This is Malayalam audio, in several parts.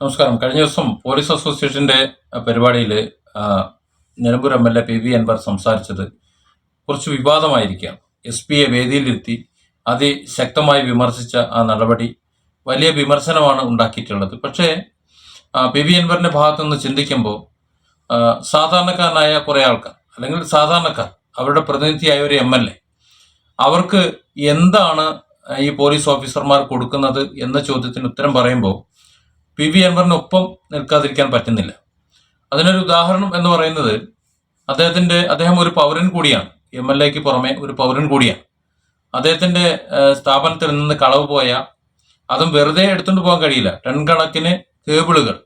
നമസ്കാരം. കഴിഞ്ഞ ദിവസം പോലീസ് അസോസിയേഷന്റെ പരിപാടിയിൽ Nilambur M L A P V Anvar സംസാരിച്ചത് കുറച്ച് വിവാദമായിരിക്കാം എസ് പിയെ വേദിയിലിരുത്തി അതിശക്തമായി വിമർശിച്ച ആ നടപടി വലിയ വിമർശനമാണ് ഉണ്ടാക്കിയിട്ടുള്ളത്. പക്ഷേ പി വി അൻവറിന്റെ ഭാഗത്തു നിന്ന് ചിന്തിക്കുമ്പോൾ സാധാരണക്കാരനായ കുറേ ആൾക്കാർ അല്ലെങ്കിൽ സാധാരണക്കാർ അവരുടെ പ്രതിനിധിയായ ഒരു എം എൽ എ അവർക്ക് എന്താണ് ഈ പോലീസ് ഓഫീസർമാർ കൊടുക്കുന്നത് എന്ന ചോദ്യത്തിന് ഉത്തരം പറയുമ്പോൾ പി വി അൻവറിനൊപ്പം നിൽക്കാതിരിക്കാൻ പറ്റുന്നില്ല. അതിനൊരു ഉദാഹരണം എന്ന് പറയുന്നത് അദ്ദേഹത്തിന്റെ അദ്ദേഹം ഒരു പൗരൻ കൂടിയാണ്. എം എൽ എക്ക് പുറമെ ഒരു പൗരൻ കൂടിയാണ്. അദ്ദേഹത്തിന്റെ സ്ഥാപനത്തിൽ നിന്ന് കളവ് പോയ അതും വെറുതെ എടുത്തുകൊണ്ട് പോകാൻ കഴിയില്ല. ടൺ കണക്കിന് കേബിളുകൾ.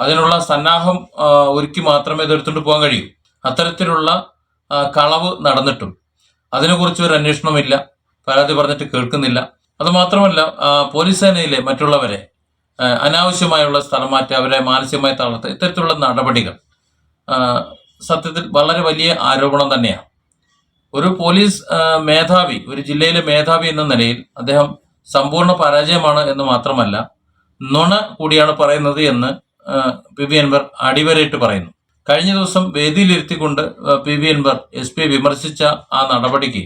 അതിനുള്ള സന്നാഹം ഒരുക്കി മാത്രമേ ഇത് എടുത്തുകൊണ്ട് പോകാൻ കഴിയൂ. അത്തരത്തിലുള്ള കളവ് നടന്നിട്ടും അതിനെക്കുറിച്ച് ഒരു അന്വേഷണമില്ല പരാതി പറഞ്ഞിട്ട് കേൾക്കുന്നില്ല. അതുമാത്രമല്ല പോലീസ് സേനയിലെ മറ്റുള്ളവരെ അനാവശ്യമായുള്ള സ്ഥലം മാറ്റി അവരെ മാനസികമായി തളർത്തുക ഇത്തരത്തിലുള്ള നടപടികൾ. സത്യത്തിൽ വളരെ വലിയ ആരോപണം തന്നെയാണ്. ഒരു പോലീസ് മേധാവി ഒരു ജില്ലയിലെ മേധാവി എന്ന നിലയിൽ അദ്ദേഹം സമ്പൂർണ പരാജയമാണ് എന്ന് മാത്രമല്ല നുണ കൂടിയാണ് പറയുന്നത് എന്ന് പി വി അൻവർ അടിവരയിട്ട് പറയുന്നു. കഴിഞ്ഞ ദിവസം വേദിയിലിരുത്തിക്കൊണ്ട് പി വി അൻവർ എസ് പിയെ വിമർശിച്ച ആ നടപടിക്ക്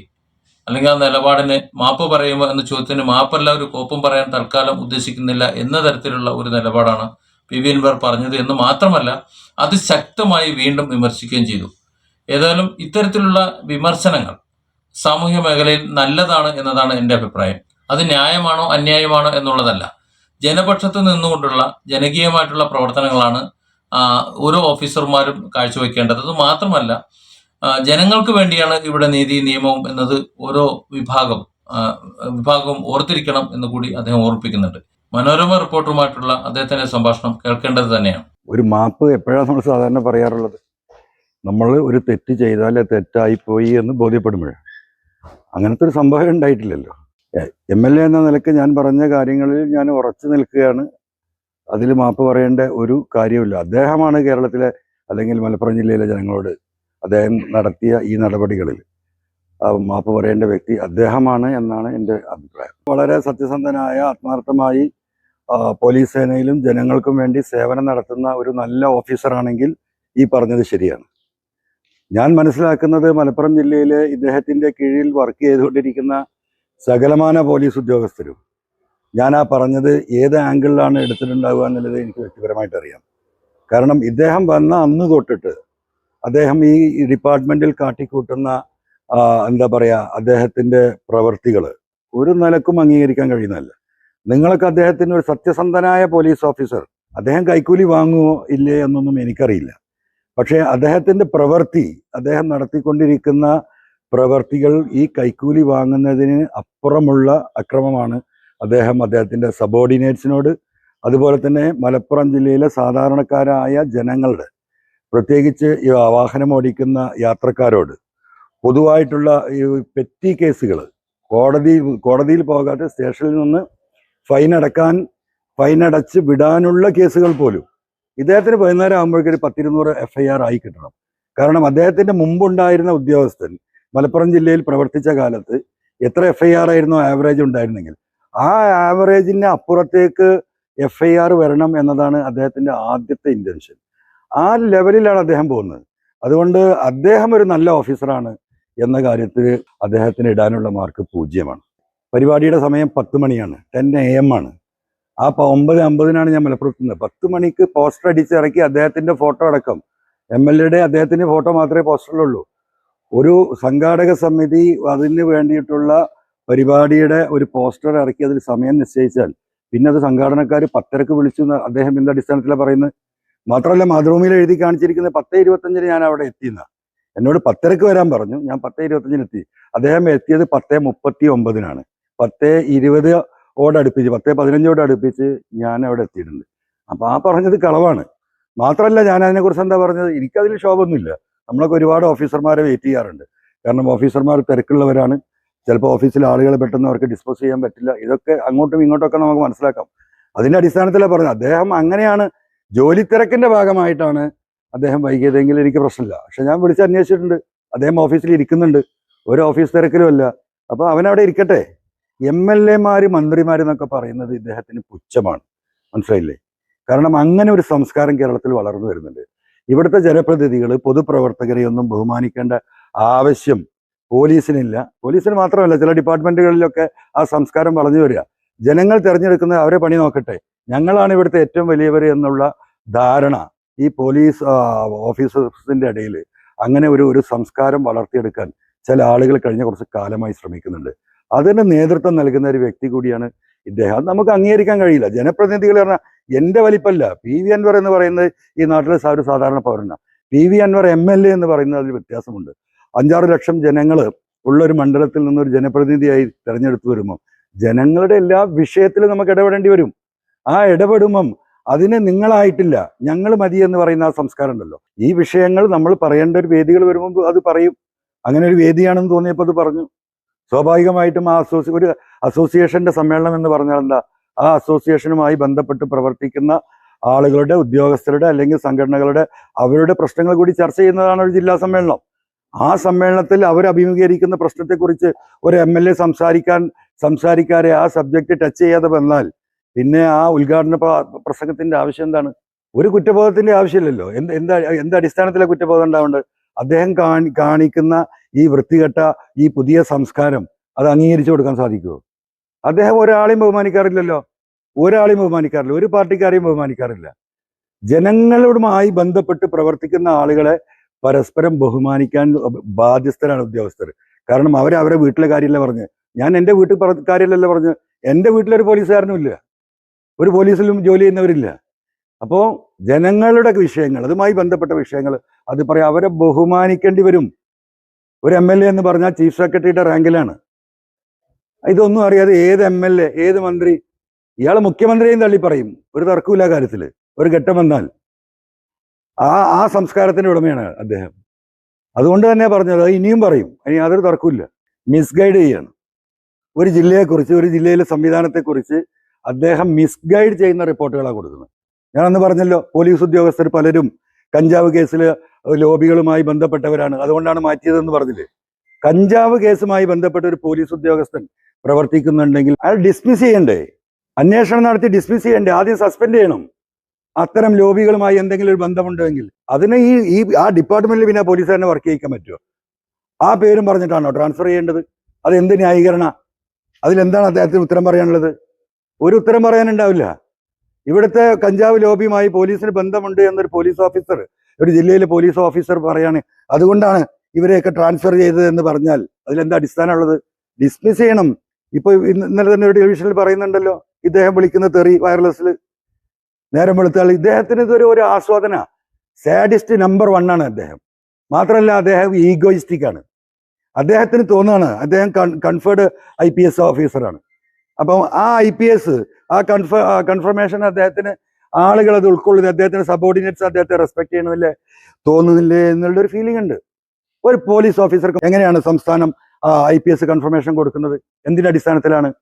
അല്ലെങ്കിൽ ആ നിലപാടിന് മാപ്പ് പറയുമോ എന്ന ചോദ്യത്തിന് മാപ്പല്ല ഒരു കോപ്പും പറയാൻ തൽക്കാലം ഉദ്ദേശിക്കുന്നില്ല എന്ന തരത്തിലുള്ള ഒരു നിലപാടാണ് പി വി അൻവർ പറഞ്ഞത് എന്ന് മാത്രമല്ല അത് ശക്തമായി വീണ്ടും വിമർശിക്കുകയും ചെയ്തു. ഏതായാലും ഇത്തരത്തിലുള്ള വിമർശനങ്ങൾ സാമൂഹ്യ മേഖലയിൽ നല്ലതാണ് എന്നതാണ് എന്റെ അഭിപ്രായം. അത് ന്യായമാണോ അന്യായമാണോ എന്നുള്ളതല്ല. ജനപക്ഷത്ത് നിന്നുകൊണ്ടുള്ള ജനകീയമായിട്ടുള്ള പ്രവർത്തനങ്ങളാണ് ഓരോ ഓഫീസർമാരും കാഴ്ചവെക്കേണ്ടത്. അത് മാത്രമല്ല ജനങ്ങൾക്ക് വേണ്ടിയാണ് ഇവിടെ നീതി നിയമവും എന്നത് ഓരോ വിഭാഗം വിഭാഗവും ഓർത്തിരിക്കണം എന്ന് കൂടി അദ്ദേഹം ഓർപ്പിക്കുന്നുണ്ട്. മനോരമ റിപ്പോർട്ടറുമായിട്ടുള്ള അദ്ദേഹത്തിന്റെ സംഭാഷണം കേൾക്കേണ്ടത് തന്നെയാണ്. ഒരു മാപ്പ് എപ്പോഴാണ് നമ്മൾ സാധാരണ പറയാറുള്ളത്? നമ്മൾ ഒരു തെറ്റ് ചെയ്താൽ തെറ്റായിപ്പോയി എന്ന് ബോധ്യപ്പെടുമ്പോഴാണ്. അങ്ങനത്തെ ഒരു സംഭവം ഉണ്ടായിട്ടില്ലല്ലോ. എം എൽ എ എന്ന നിലയ്ക്ക് ഞാൻ പറഞ്ഞ കാര്യങ്ങളിൽ ഞാൻ ഉറച്ചു നിൽക്കുകയാണ്. അതിൽ മാപ്പ് പറയേണ്ട ഒരു കാര്യമില്ല അദ്ദേഹമാണ് കേരളത്തിലെ അല്ലെങ്കിൽ മലപ്പുറം ജില്ലയിലെ ജനങ്ങളോട് അദ്ദേഹം നടത്തിയ ഈ നടപടികളിൽ. മാപ്പ് പറയേണ്ട വ്യക്തി അദ്ദേഹമാണ് എന്നാണ് എന്റെ അഭിപ്രായം. വളരെ സത്യസന്ധനായ ആത്മാർത്ഥമായി പോലീസ് സേനയിലും ജനങ്ങൾക്കും വേണ്ടി സേവനം നടത്തുന്ന ഒരു നല്ല ഓഫീസറാണെങ്കിൽ ഈ പറഞ്ഞത് ശരിയാണ്. ഞാൻ മനസ്സിലാക്കുന്നത് മലപ്പുറം ജില്ലയിലെ ഇദ്ദേഹത്തിന്റെ കീഴിൽ വർക്ക് ചെയ്തുകൊണ്ടിരിക്കുന്ന സകലമാന പോലീസ് ഉദ്യോഗസ്ഥരും. ഞാൻ ആ പറഞ്ഞത് ഏത് ആംഗിളിലാണ് എടുത്തിട്ടുണ്ടാവുക എന്നുള്ളത് എനിക്ക് വ്യക്തിപരമായിട്ട് അറിയാം. കാരണം ഇദ്ദേഹം വന്ന അന്ന് തൊട്ടിട്ട് അദ്ദേഹം ഈ ഡിപ്പാർട്ട്മെന്റിൽ കാട്ടിക്കൂട്ടുന്ന എന്താ പറയാ അദ്ദേഹത്തിന്റെ പ്രവർത്തികൾ ഒരു നിലക്കും അംഗീകരിക്കാൻ കഴിയുന്നതല്ല. നിങ്ങളൊക്കെ അദ്ദേഹത്തിന് ഒരു സത്യസന്ധനായ പോലീസ് ഓഫീസർ. അദ്ദേഹം കൈക്കൂലി വാങ്ങുമോ ഇല്ലേ എന്നൊന്നും എനിക്കറിയില്ല. പക്ഷേ അദ്ദേഹത്തിന്റെ പ്രവൃത്തി അദ്ദേഹം നടത്തിക്കൊണ്ടിരിക്കുന്ന പ്രവർത്തികൾ ഈ കൈക്കൂലി വാങ്ങുന്നതിന് അപ്പുറമുള്ള അക്രമമാണ് അദ്ദേഹം അദ്ദേഹത്തിന്റെ സബോർഡിനേറ്റ്സിനോട് അതുപോലെ തന്നെ മലപ്പുറം ജില്ലയിലെ സാധാരണക്കാരായ ജനങ്ങളുടെ പ്രത്യേകിച്ച് ഈ വാഹനം ഓടിക്കുന്ന യാത്രക്കാരോട് പൊതുവായിട്ടുള്ള ഈ പെറ്റി കേസുകൾ കോടതി കോടതിയിൽ പോകാതെ സ്റ്റേഷനിൽ നിന്ന് ഫൈൻ അടക്കാൻ ഫൈൻ അടച്ച് വിടാനുള്ള കേസുകൾ പോലും ഇദ്ദേഹത്തിന് വൈകുന്നേരം ആകുമ്പോഴേക്കും ഒരു പത്തിരുന്നൂറ് എഫ് ഐ ആർ ആയി കിട്ടണം. കാരണം അദ്ദേഹത്തിന്റെ മുമ്പുണ്ടായിരുന്ന ഉദ്യോഗസ്ഥൻ മലപ്പുറം ജില്ലയിൽ പ്രവർത്തിച്ച കാലത്ത് എത്ര എഫ് ഐ ആർ ആയിരുന്നു ആവറേജ് ഉണ്ടായിരുന്നെങ്കിൽ ആ ആവറേജിന് അപ്പുറത്തേക്ക് എഫ് ഐ ആർ വരണം എന്നതാണ് അദ്ദേഹത്തിന്റെ ആദ്യത്തെ ഇന്റൻഷൻ ആ ലെവലിലാണ് അദ്ദേഹം പോകുന്നത്. അതുകൊണ്ട് അദ്ദേഹം ഒരു നല്ല ഓഫീസറാണ് എന്ന കാര്യത്തിൽ അദ്ദേഹത്തിന് ഇടാനുള്ള മാർക്ക് പൂജ്യമാണ്. പരിപാടിയുടെ സമയം പത്ത് മണിയാണ്. ടെൻ എ എം ആണ്. ആ ഒമ്പത് അമ്പതിനാണ് ഞാൻ മലപ്പുറത്തുനിന്ന്. പത്ത് മണിക്ക് പോസ്റ്റർ അടിച്ചിറക്കി അദ്ദേഹത്തിന്റെ ഫോട്ടോ അടക്കം. എം എൽ എയുടെ അദ്ദേഹത്തിന്റെ ഫോട്ടോ മാത്രമേ പോസ്റ്ററിലുള്ളൂ. ഒരു സംഘാടക സമിതി അതിന് വേണ്ടിയിട്ടുള്ള പരിപാടിയുടെ ഒരു പോസ്റ്റർ ഇറക്കി അതിൽ സമയം നിശ്ചയിച്ചാൽ പിന്നെ അത് സംഘാടനക്കാർ പത്തരക്ക് വിളിച്ചു അദ്ദേഹം എന്ത് അടിസ്ഥാനത്തിലാണ് പറയുന്നത്? മാത്രമല്ല മാതൃഭൂമിയിൽ എഴുതി കാണിച്ചിരിക്കുന്ന പത്ത് ഇരുപത്തഞ്ചിന് ഞാൻ അവിടെ എത്തിയെന്ന എന്നോട് പത്തരക്ക് വരാൻ പറഞ്ഞു. ഞാൻ പത്ത് ഇരുപത്തഞ്ചിന് എത്തി. അദ്ദേഹം എത്തിയത് പത്ത് മുപ്പത്തി ഒമ്പതിനാണ് പത്ത് ഇരുപത് ഓടടുപ്പിച്ച് പത്ത് പതിനഞ്ചോട് അടുപ്പിച്ച് ഞാൻ അവിടെ എത്തിയിട്ടുണ്ട്. അപ്പൊ ആ പറഞ്ഞത് കളവാണ്. മാത്രമല്ല ഞാൻ അതിനെക്കുറിച്ച് എന്താ പറഞ്ഞത്? എനിക്കതിൽ ശോഭമൊന്നുമില്ല. നമ്മളൊക്കെ ഒരുപാട് ഓഫീസർമാരെ വെയിറ്റ് ചെയ്യാറുണ്ട്. കാരണം ഓഫീസർമാർ തിരക്കുള്ളവരാണ്. ചിലപ്പോൾ ഓഫീസിൽ ആളുകളെ പെട്ടെന്ന് അവർക്ക് ഡിസ്പോസ് ചെയ്യാൻ പറ്റില്ല. ഇതൊക്കെ അങ്ങോട്ടും ഇങ്ങോട്ടൊക്കെ നമുക്ക് മനസ്സിലാക്കാം. അതിന്റെ അടിസ്ഥാനത്തിലാണ് പറഞ്ഞത്. അദ്ദേഹം അങ്ങനെയാണ് ജോലി തിരക്കിന്റെ ഭാഗമായിട്ടാണ് അദ്ദേഹം വൈകിയതെങ്കിൽ എനിക്ക് പ്രശ്നമില്ല. പക്ഷെ ഞാൻ വിളിച്ച് അന്വേഷിച്ചിട്ടുണ്ട്. അദ്ദേഹം ഓഫീസിൽ ഇരിക്കുന്നുണ്ട്. ഒരു ഓഫീസ് തിരക്കിലുമല്ല അപ്പൊ അവനവിടെ ഇരിക്കട്ടെ. എം എൽ എമാര് മന്ത്രിമാരെന്നൊക്കെ പറയുന്നത് ഇദ്ദേഹത്തിന് പുച്ഛമാണ്. മനസ്സിലായില്ലേ? കാരണം അങ്ങനെ ഒരു സംസ്കാരം കേരളത്തിൽ വളർന്നു വരുന്നുണ്ട്. ഇവിടുത്തെ ജനപ്രതിനിധികൾ പൊതുപ്രവർത്തകരെ ഒന്നും ബഹുമാനിക്കേണ്ട ആവശ്യം പോലീസിനില്ല. പോലീസിന് മാത്രമല്ല ചില ഡിപ്പാർട്ട്മെന്റുകളിലൊക്കെ ആ സംസ്കാരം വളഞ്ഞു വരിക. ജനങ്ങൾ തിരഞ്ഞെടുക്കുന്ന അവരെ പണി നോക്കട്ടെ. ഞങ്ങളാണ് ഇവിടുത്തെ ഏറ്റവും വലിയവർ എന്നുള്ള ധാരണ ഈ പോലീസ് ഓഫീസേഴ്സിന്റെ ഇടയിൽ അങ്ങനെ ഒരു ഒരു സംസ്കാരം വളർത്തിയെടുക്കാൻ ചില ആളുകൾ കഴിഞ്ഞ കുറച്ച് കാലമായി ശ്രമിക്കുന്നുണ്ട്. അതിന് നേതൃത്വം നൽകുന്ന ഒരു വ്യക്തി കൂടിയാണ് ഇദ്ദേഹം. നമുക്ക് അംഗീകരിക്കാൻ കഴിയില്ല. ജനപ്രതിനിധികൾ പറഞ്ഞാൽ എന്റെ വലിപ്പല്ല. പി വി അൻവർ എന്ന് പറയുന്നത് ഈ നാട്ടിലെ ഒരു സാധാരണ പൗരനാണ്. P V Anvar M L A എന്ന് പറയുന്നത് അതിൽ വ്യത്യാസമുണ്ട്. അഞ്ചാറ് ലക്ഷം ജനങ്ങൾ ഉള്ള ഒരു മണ്ഡലത്തിൽ നിന്നൊരു ജനപ്രതിനിധിയായി തിരഞ്ഞെടുത്ത് വരുമ്പോൾ ജനങ്ങളുടെ എല്ലാ വിഷയത്തിലും നമുക്ക് ഇടപെടേണ്ടി വരും. ആ ഇടപെടുമ്പം അതിന് നിങ്ങളായിട്ടില്ല. ഞങ്ങൾ മതി എന്ന് പറയുന്ന ആ സംസ്കാരം ഉണ്ടല്ലോ. ഈ വിഷയങ്ങൾ നമ്മൾ പറയേണ്ട ഒരു വേദികൾ വരുമ്പോൾ അത് പറയും. അങ്ങനെ ഒരു വേദിയാണെന്ന് തോന്നിയപ്പോൾ അത് പറഞ്ഞു. സ്വാഭാവികമായിട്ടും ആ അസോസി ഒരു അസോസിയേഷന്റെ സമ്മേളനം എന്ന് പറഞ്ഞാൽ എന്താ? ആ അസോസിയേഷനുമായി ബന്ധപ്പെട്ട് പ്രവർത്തിക്കുന്ന ആളുകളുടെ ഉദ്യോഗസ്ഥരുടെ അല്ലെങ്കിൽ സംഘടനകളുടെ അവരുടെ പ്രശ്നങ്ങൾ കൂടി ചർച്ച ചെയ്യുന്നതാണ് ഒരു ജില്ലാ സമ്മേളനം. ആ സമ്മേളനത്തിൽ അവർ അഭിമുഖീകരിക്കുന്ന പ്രശ്നത്തെക്കുറിച്ച് ഒരു എം എൽ എ സംസാരിക്കാൻ സംസാരിക്കാതെ ആ സബ്ജക്റ്റ് ടച്ച് ചെയ്യാതെ വന്നാൽ പിന്നെ ആ ഉദ്ഘാടന പ്രസംഗത്തിന്റെ ആവശ്യം എന്താണ്? ഒരു കുറ്റബോധത്തിന്റെ ആവശ്യമില്ലല്ലോ. എന്ത് എന്താ എന്ത് അടിസ്ഥാനത്തിലെ കുറ്റബോധം ഉണ്ടാവേണ്ടത്? അദ്ദേഹം കാണി കാണിക്കുന്ന ഈ വൃത്തികെട്ട ഈ പുതിയ സംസ്കാരം അത് അംഗീകരിച്ചു കൊടുക്കാൻ സാധിക്കുമോ അദ്ദേഹം ഒരാളെയും ബഹുമാനിക്കാറില്ലല്ലോ. ഒരാളെയും ബഹുമാനിക്കാറില്ല. ഒരു പാർട്ടിക്കാരെയും ബഹുമാനിക്കാറില്ല. ജനങ്ങളുമായി ബന്ധപ്പെട്ട് പ്രവർത്തിക്കുന്ന ആളുകളെ പരസ്പരം ബഹുമാനിക്കാൻ ബാധ്യസ്ഥരാണ് ഉദ്യോഗസ്ഥർ. കാരണം അവർ അവരെ വീട്ടിലെ കാര്യമല്ല പറഞ്ഞ്. ഞാൻ എന്റെ വീട്ടിൽ കാര്യമല്ലല്ലോ പറഞ്ഞ്. എന്റെ വീട്ടിലൊരു പോലീസുകാരനും ഇല്ല. ഒരു പോലീസിലും ജോലി ചെയ്യുന്നവരില്ല. അപ്പോൾ ജനങ്ങളുടെ വിഷയങ്ങൾ അതുമായി ബന്ധപ്പെട്ട വിഷയങ്ങൾ അത് പറയാം അവരെ ബഹുമാനിക്കേണ്ടി വരും. ഒരു എം എൽ എ എന്ന് പറഞ്ഞാൽ ചീഫ് സെക്രട്ടറിയുടെ റാങ്കിലാണ്. ഇതൊന്നും അറിയാതെ ഏത് എം എൽ എ ഏത് മന്ത്രി ഇയാൾ മുഖ്യമന്ത്രിയെയും തള്ളി പറയും. ഒരു തർക്കമില്ല കാര്യത്തിൽ ഒരു ഘട്ടം വന്നാൽ. ആ ആ സംസ്കാരത്തിന്റെ ഉടമയാണ് അദ്ദേഹം. അതുകൊണ്ട് തന്നെ പറഞ്ഞത്. അത് ഇനിയും പറയും. ഇനി യാതൊരു തർക്കമില്ല മിസ്ഗൈഡ് ചെയ്യാണ്. ഒരു ജില്ലയെക്കുറിച്ച് ഒരു ജില്ലയിലെ സംവിധാനത്തെക്കുറിച്ച് അദ്ദേഹം മിസ്ഗൈഡ് ചെയ്യുന്ന റിപ്പോർട്ടുകളാണ് കൊടുക്കുന്നത്. ഞാൻ അന്ന് പറഞ്ഞല്ലോ പോലീസ് ഉദ്യോഗസ്ഥർ പലരും കഞ്ചാവ് കേസിൽ ലോബികളുമായി ബന്ധപ്പെട്ടവരാണ്. അതുകൊണ്ടാണ് മാറ്റിയതെന്ന് പറഞ്ഞില്ലേ? കഞ്ചാവ് കേസുമായി ബന്ധപ്പെട്ട ഒരു പോലീസ് ഉദ്യോഗസ്ഥൻ പ്രവർത്തിക്കുന്നുണ്ടെങ്കിൽ അയാൾ ഡിസ്മിസ് ചെയ്യണ്ടേ? അന്വേഷണം നടത്തി ഡിസ്മിസ് ചെയ്യണ്ടേ? ആദ്യം സസ്പെൻഡ് ചെയ്യണം. അത്തരം ലോബികളുമായി എന്തെങ്കിലും ഒരു ബന്ധമുണ്ടെങ്കിൽ അതിന് ഈ ഈ ആ ഡിപ്പാർട്ട്മെന്റിൽ പിന്നെ പോലീസുകാരനെ വർക്ക് ചെയ്യിക്കാൻ പറ്റുമോ ആ പേരും പറഞ്ഞിട്ടാണോ ട്രാൻസ്ഫർ ചെയ്യേണ്ടത്? അത് എന്ത് ന്യായീകരണ? അതിലെന്താണ് അദ്ദേഹത്തിന് ഉത്തരം പറയാനുള്ളത്? ഒരു ഉത്തരം പറയാനുണ്ടാവില്ല. ഇവിടുത്തെ കഞ്ചാവ് ലോബിയുമായി പോലീസിന് ബന്ധമുണ്ട് എന്നൊരു പോലീസ് ഓഫീസർ ഒരു ജില്ലയിലെ പോലീസ് ഓഫീസർ പറയാണ്. അതുകൊണ്ടാണ് ഇവരെയൊക്കെ ട്രാൻസ്ഫർ ചെയ്തത് എന്ന് പറഞ്ഞാൽ അതിലെന്താ അടിസ്ഥാനമുള്ളത്? ഡിസ്മിസ് ചെയ്യണം. ഇപ്പൊ ഇന്നലെ തന്നെ ഒരു ടെലിവിഷനിൽ പറയുന്നുണ്ടല്ലോ ഇദ്ദേഹം വിളിക്കുന്ന തെറി വയർലെസ്സിൽ നേരം വെളുത്താൽ ഇദ്ദേഹത്തിന് ഇതൊരു ഒരു ആസ്വാദന. സാഡിസ്റ്റ് നമ്പർ വൺ ആണ് അദ്ദേഹം. മാത്രമല്ല അദ്ദേഹം ഈഗോയിസ്റ്റിക് ആണ്. അദ്ദേഹത്തിന് തോന്നുകയാണ് അദ്ദേഹം കൺഫേർഡ് ഐ പി എസ് ഓഫീസറാണ്. അപ്പം ആ ഐ പി എസ് ആ കൺഫ കൺഫർമേഷൻ അദ്ദേഹത്തിന് ആളുകൾ അത് ഉൾക്കൊള്ളുന്നത് അദ്ദേഹത്തിന്റെ സബോർഡിനേറ്റ്സ് അദ്ദേഹത്തെ റെസ്പെക്ട് ചെയ്യണമില്ലേ തോന്നുന്നില്ലേ എന്നുള്ള ഒരു ഫീലിംഗ് ഉണ്ട്. ഒരു പോലീസ് ഓഫീസർക്ക് എങ്ങനെയാണ് സംസ്ഥാനം ഐ പി എസ് കൺഫർമേഷൻ കൊടുക്കുന്നത്? എന്തിന്റെ അടിസ്ഥാനത്തിലാണ്?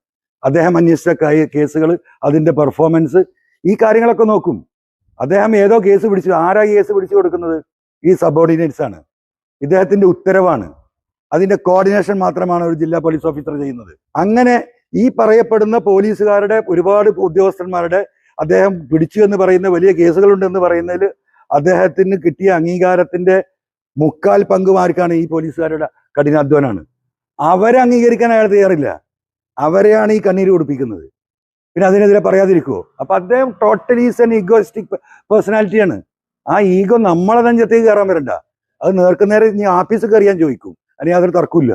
അദ്ദേഹം അന്വേഷിച്ച കേസുകൾ അതിന്റെ പെർഫോമൻസ് ഈ കാര്യങ്ങളൊക്കെ നോക്കും. അദ്ദേഹം ഏതോ കേസ് പിടിച്ചു. ആരാ കേസ് പിടിച്ചു കൊടുക്കുന്നത്? ഈ സബോർഡിനേറ്റ്സ് ആണ്. ഇദ്ദേഹത്തിന്റെ ഉത്തരവാണ്. അതിന്റെ കോർഡിനേഷൻ മാത്രമാണ് ഒരു ജില്ലാ പോലീസ് ഓഫീസർ ചെയ്യുന്നത്. അങ്ങനെ ഈ പറയപ്പെടുന്ന പോലീസുകാരുടെ ഒരുപാട് ഉദ്യോഗസ്ഥന്മാരുടെ അദ്ദേഹം പിടിച്ചു എന്ന് പറയുന്ന വലിയ കേസുകളുണ്ടെന്ന് പറയുന്നതിൽ അദ്ദേഹത്തിന് കിട്ടിയ അംഗീകാരത്തിന്റെ മുക്കാൽ പങ്കുമാർക്കാണ് ഈ പോലീസുകാരുടെ കഠിനാധ്വാനാണ് അവരെ അംഗീകരിക്കാൻ അയാൾ തയ്യാറില്ല. അവരെയാണ് ഈ കണ്ണീര് കൊടുപ്പിക്കുന്നത്. പിന്നെ അതിനെതിരെ പറയാതിരിക്കുവോ? അപ്പൊ അദ്ദേഹം ടോട്ടലി ഈസ് എൻ ഈഗോയിസ്റ്റിക് പേഴ്സണാലിറ്റിയാണ് ആ ഈഗോ നമ്മളെ നെഞ്ചത്തേക്ക് കയറാൻ വരണ്ട. അത് നേർക്കുനേരെ ഇനി ആഫീസ് കയറിയാൻ ചോദിക്കും. അതിന് യാതൊരു തർക്കമില്ല